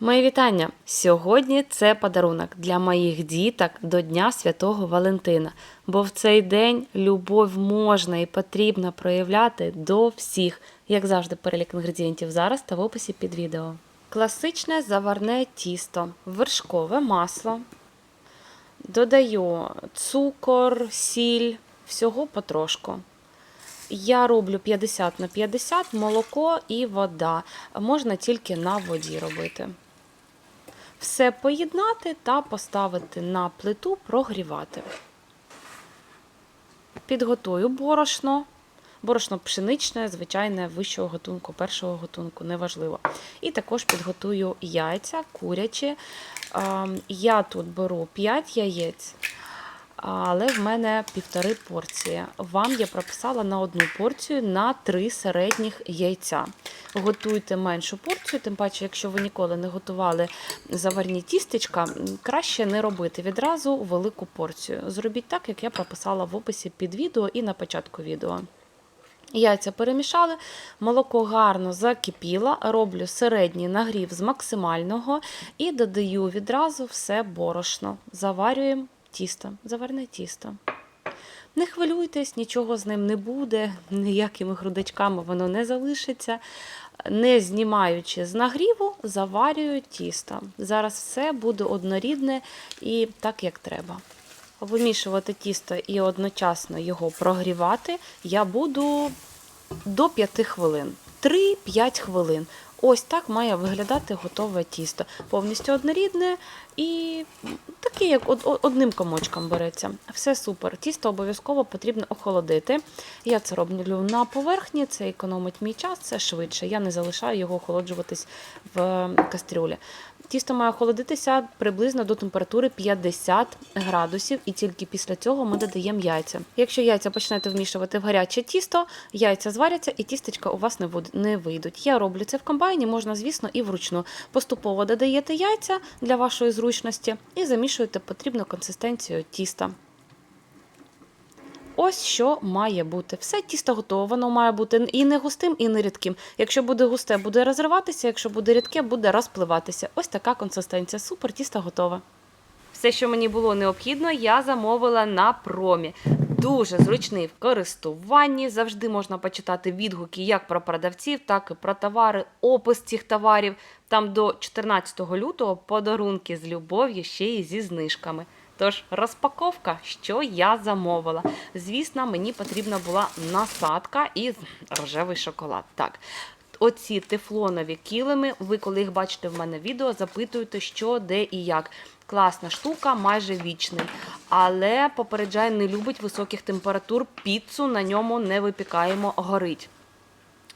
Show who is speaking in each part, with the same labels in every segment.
Speaker 1: Мої вітання! Сьогодні це подарунок для моїх діток до Дня Святого Валентина, бо в цей день любов можна і потрібно проявляти до всіх, як завжди, перелік інгредієнтів зараз та в описі під відео. Класичне заварне тісто, вершкове масло. Додаю цукор, сіль, всього потрошку. Я роблю 50 на 50 молоко і вода. Можна тільки на воді робити. Все поєднати та поставити на плиту прогрівати. Підготую борошно. Борошно пшеничне, звичайне, вищого готунку, першого готунку, неважливо. І також підготую яйця курячі. Ем, Я тут беру 5 яєць, але в мене півтори порції. Вам я прописала на одну порцію на три середніх яйця. Готуйте меншу порцію, тим паче, якщо ви ніколи не готували заварні тістечка, краще не робити відразу велику порцію. Зробіть так, як я прописала в описі під відео і на початку відео. Яйця перемішали, молоко гарно закипіло, роблю середній нагрів з максимального і додаю відразу все борошно. Заварюємо тісто, заварне тісто. Не хвилюйтесь, нічого з ним не буде, ніякими грудочками воно не залишиться. Не знімаючи з нагріву, заварюю тісто. Зараз все буде однорідне і так, як треба. Вимішувати тісто і одночасно його прогрівати я буду до 5 хвилин. 3-5 хвилин. Ось так має виглядати готове тісто. Повністю однорідне і таке, як од- од- одним комочком береться. Все супер. Тісто обов'язково потрібно охолодити. Я це роблю на поверхні, це економить мій час, це швидше. Я не залишаю його охолоджуватись в кастрюлі. Тісто має охолодитися приблизно до температури 50 градусів, і тільки після цього ми додаємо яйця. Якщо яйця почнете вмішувати в гаряче тісто, яйця зваряться і тістечка у вас не вийдуть. Я роблю це в комбайні, можна, звісно, і вручну. Поступово додаєте яйця для вашої зручності і замішуєте потрібну консистенцію тіста. Ось що має бути. Все тісто готове, воно має бути і не густим, і не рідким. Якщо буде густе, буде розриватися, якщо буде рідке, буде розпливатися. Ось така консистенція. Супер, тісто готове. Все, що мені було необхідно, я замовила на промі. Дуже зручний в користуванні. Завжди можна почитати відгуки як про продавців, так і про товари, опис цих товарів. Там до 14 лютого подарунки з любов'ю ще й зі знижками. Тож розпаковка, що я замовила. Звісно, мені потрібна була насадка і рожевий шоколад. Так. Оці тефлонові килими, ви коли їх бачите в мене відео, запитуєте, що, де і як. Класна штука, майже вічний. Але попереджаю, не любить високих температур. Піцу на ньому не випікаємо, горить.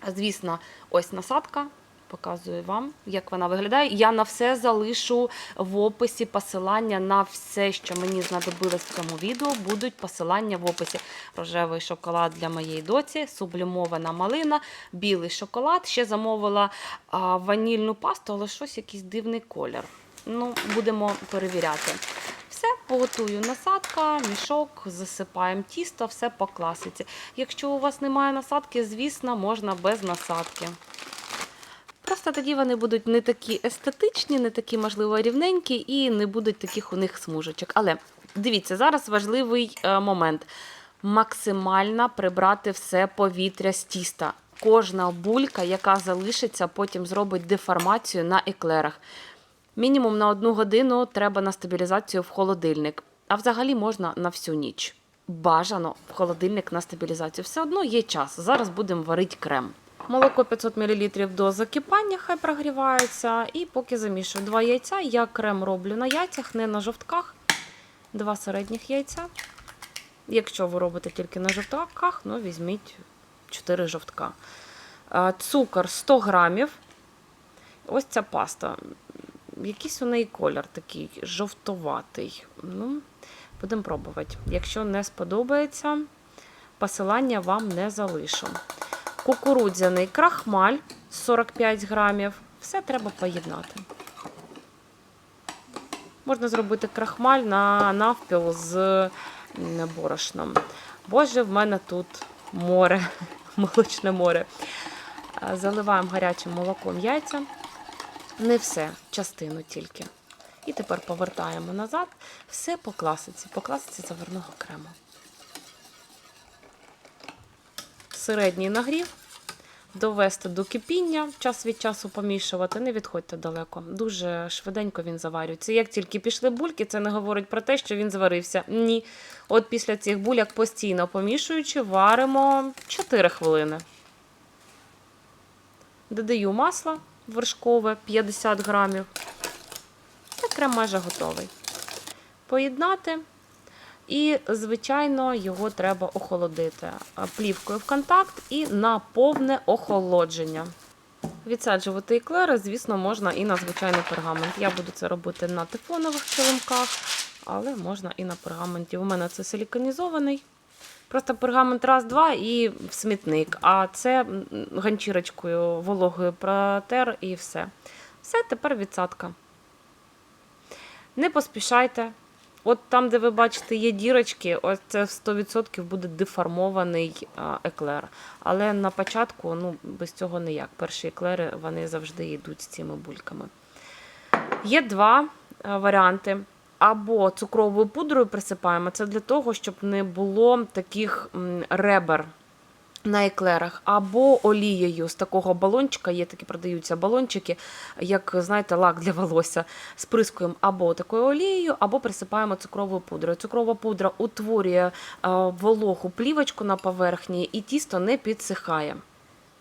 Speaker 1: Звісно, ось насадка. Показую вам, як вона виглядає. Я на все залишу в описі посилання на все, що мені знадобилось в цьому відео. Будуть посилання в описі. Рожевий шоколад для моєї доці, сублімована малина, білий шоколад. Ще замовила а, ванільну пасту, але щось якийсь дивний колір. Ну, будемо перевіряти. Все, готую насадка, мішок, засипаємо тісто, все по класиці. Якщо у вас немає насадки, звісно, можна без насадки. Просто тоді вони будуть не такі естетичні, не такі, можливо, рівненькі, і не будуть таких у них смужечок. Але дивіться, зараз важливий е, момент: максимально прибрати все повітря з тіста. Кожна булька, яка залишиться, потім зробить деформацію на еклерах. Мінімум на одну годину треба на стабілізацію в холодильник, а взагалі можна на всю ніч. Бажано в холодильник на стабілізацію. Все одно є час. Зараз будемо варити крем. Молоко 500 мл до закипання, хай прогрівається. І поки замішую два яйця, я крем роблю на яйцях, не на жовтках. Два середніх яйця. Якщо ви робите тільки на жовтках, ну візьміть 4 жовтка. Цукор 100 грамів. Ось ця паста. Якийсь у неї колір такий жовтоватий. Ну, будемо пробувати. Якщо не сподобається, посилання вам не залишу. Кукурудзяний крахмаль 45 грамів. Все треба поєднати. Можна зробити крахмаль на навпіл з борошном. Боже, в мене тут море, молочне море. Заливаємо гарячим молоком яйця. Не все, частину тільки. І тепер повертаємо назад. Все по класиці, по класиці заварного крему. Середній нагрів. Довести до кипіння, час від часу помішувати, не відходьте далеко. Дуже швиденько він заварюється. Як тільки пішли бульки, це не говорить про те, що він зварився. Ні. От після цих буляк постійно помішуючи, варимо 4 хвилини. Додаю масло вершкове 50 грамів. Та крем майже готовий. Поєднати. І, звичайно, його треба охолодити плівкою в контакт і на повне охолодження. Відсаджувати еклери, звісно, можна і на звичайний пергамент. Я буду це робити на тефонових килимках, але можна і на пергаменті. У мене це силіконізований. Просто пергамент раз-два і в смітник. А це ганчірочкою вологою протер і все. Все, тепер відсадка. Не поспішайте. От там, де ви бачите, є дірочки, ось це 100% буде деформований еклер. Але на початку ну, без цього ніяк. Перші еклери вони завжди йдуть з цими бульками. Є два а, варіанти. Або цукровою пудрою присипаємо. Це для того, щоб не було таких ребер на еклерах, або олією з такого балончика, є такі продаються балончики, як знаєте, лак для волосся. Сприскуємо або такою олією, або присипаємо цукровою пудрою. Цукрова пудра утворює е, вологу плівочку на поверхні, і тісто не підсихає.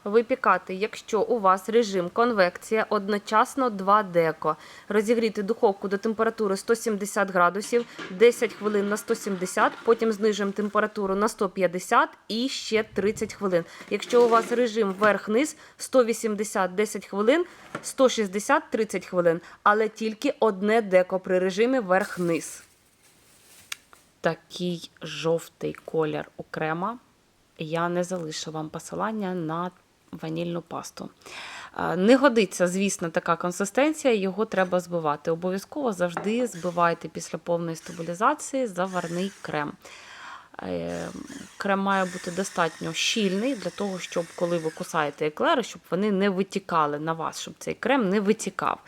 Speaker 1: Випікати, якщо у вас режим конвекція, одночасно 2 деко. Розігріти духовку до температури 170 градусів, 10 хвилин на 170, потім знижуємо температуру на 150 і ще 30 хвилин. Якщо у вас режим верх-низ 180 10 хвилин, 160 30 хвилин, але тільки одне деко при режимі верх-низ. Такий жовтий колір у крема. Я не залишу вам посилання на ванільну пасту. Не годиться, звісно, така консистенція, його треба збивати. Обов'язково завжди збивайте після повної стабілізації заварний крем. Е, Крем має бути достатньо щільний для того, щоб коли ви кусаєте еклери, щоб вони не витікали на вас, щоб цей крем не витікав.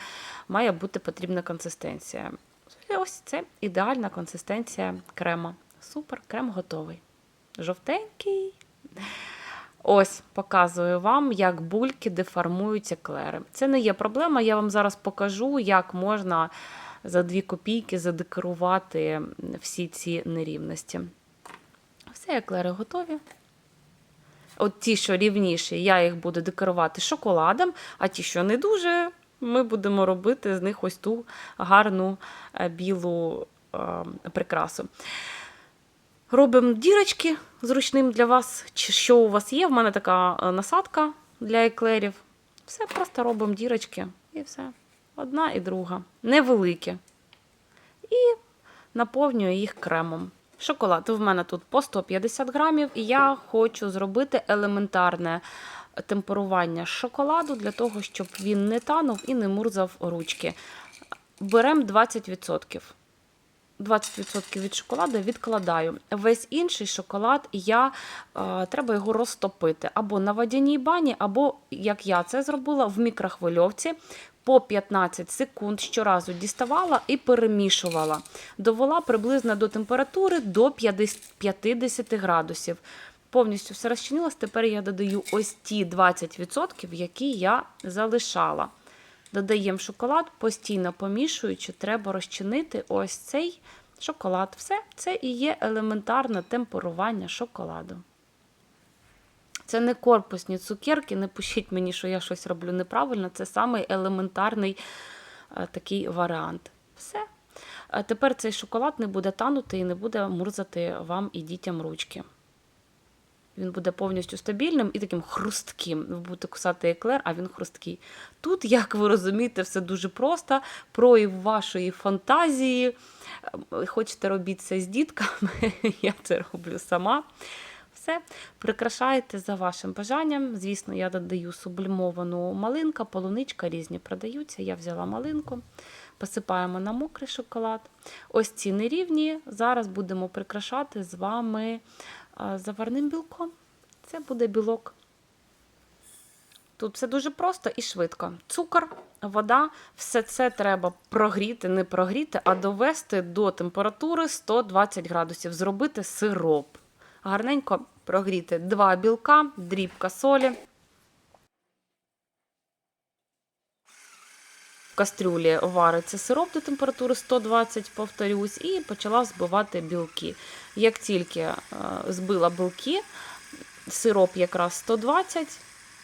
Speaker 1: Має бути потрібна консистенція. Ось це ідеальна консистенція крема. Супер, крем готовий. Жовтенький. Ось показую вам, як бульки деформують еклери. Це не є проблема. Я вам зараз покажу, як можна за 2 копійки задекорувати всі ці нерівності. Все, еклери готові. От ті, що рівніші, я їх буду декорувати шоколадом, а ті, що не дуже, ми будемо робити з них ось ту гарну е, білу е, прикрасу. Робимо дірочки зручним для вас, чи що у вас є. В мене така е, насадка для еклерів. Все, просто робимо дірочки і все. Одна і друга. Невеликі. І наповнюю їх кремом. Шоколад в мене тут по 150 грамів, і я хочу зробити елементарне темперування шоколаду для того, щоб він не танув і не мурзав ручки. Беремо 20%. 20% від шоколаду відкладаю. Весь інший шоколад я е, треба його розтопити або на водяній бані, або, як я це зробила, в мікрохвильовці по 15 секунд щоразу діставала і перемішувала. Довела приблизно до температури до 50 50 градусів. Повністю все розчинилось. Тепер я додаю ось ті 20%, які я залишала. Додаємо шоколад, постійно помішуючи, треба розчинити ось цей шоколад. Все, це і є елементарне темперування шоколаду. Це не корпусні цукерки, не пишіть мені, що я щось роблю неправильно. Це самий елементарний е, такий варіант. Все. Тепер цей шоколад не буде танути і не буде мурзати вам і дітям ручки. Він буде повністю стабільним і таким хрустким. Ви будете кусати еклер, а він хрусткий. Тут, як ви розумієте, все дуже просто. Прояв вашої фантазії. Е, Хочете робіть це з дітками, я це роблю сама. Все, прикрашаєте за вашим бажанням. Звісно, я додаю сублімовану малинка, полуничка різні продаються. Я взяла малинку, посипаємо на мокрий шоколад. Ось ці нерівні. Зараз будемо прикрашати з вами заварним білком. Це буде білок. Тут все дуже просто і швидко. Цукор, вода, все це треба прогріти, не прогріти, а довести до температури 120 градусів, зробити сироп. Гарненько прогріти два білка, дрібка солі. В кастрюлі вариться сироп до температури 120, повторюсь, і почала взбивати білки. Як тільки е, збила білки, сироп якраз 120.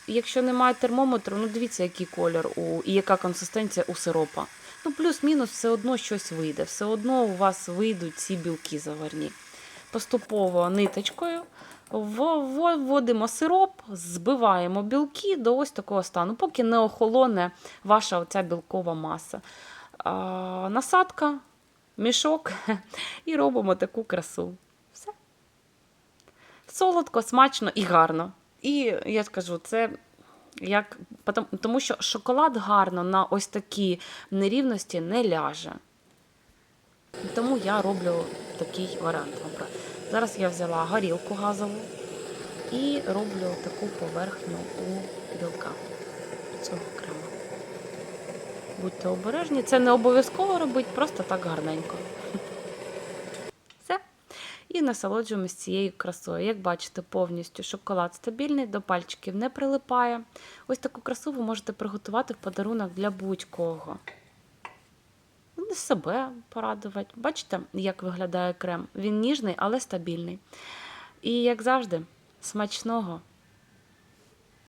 Speaker 1: Якщо немає термометру, ну дивіться, який колір у, і яка консистенція у сиропа. Ну, плюс-мінус, все одно щось вийде. Все одно у вас вийдуть ці білки заварні. Поступово ниточкою вводимо сироп, збиваємо білки до ось такого стану, поки не охолоне ваша оця білкова маса. А, насадка, мішок і робимо таку красу. Все. Солодко, смачно і гарно. І я скажу, це як тому, що шоколад гарно на ось такі нерівності не ляже. Тому я роблю такий варіант. Зараз я взяла горілку газову і роблю таку поверхню у білка цього крему. Будьте обережні, це не обов'язково робити, просто так гарненько. Все. І насолоджуємось цією красою. Як бачите, повністю шоколад стабільний, до пальчиків не прилипає. Ось таку красу ви можете приготувати в подарунок для будь-кого. Себе порадувати. Бачите, як виглядає крем? Він ніжний, але стабільний. І як завжди, смачного!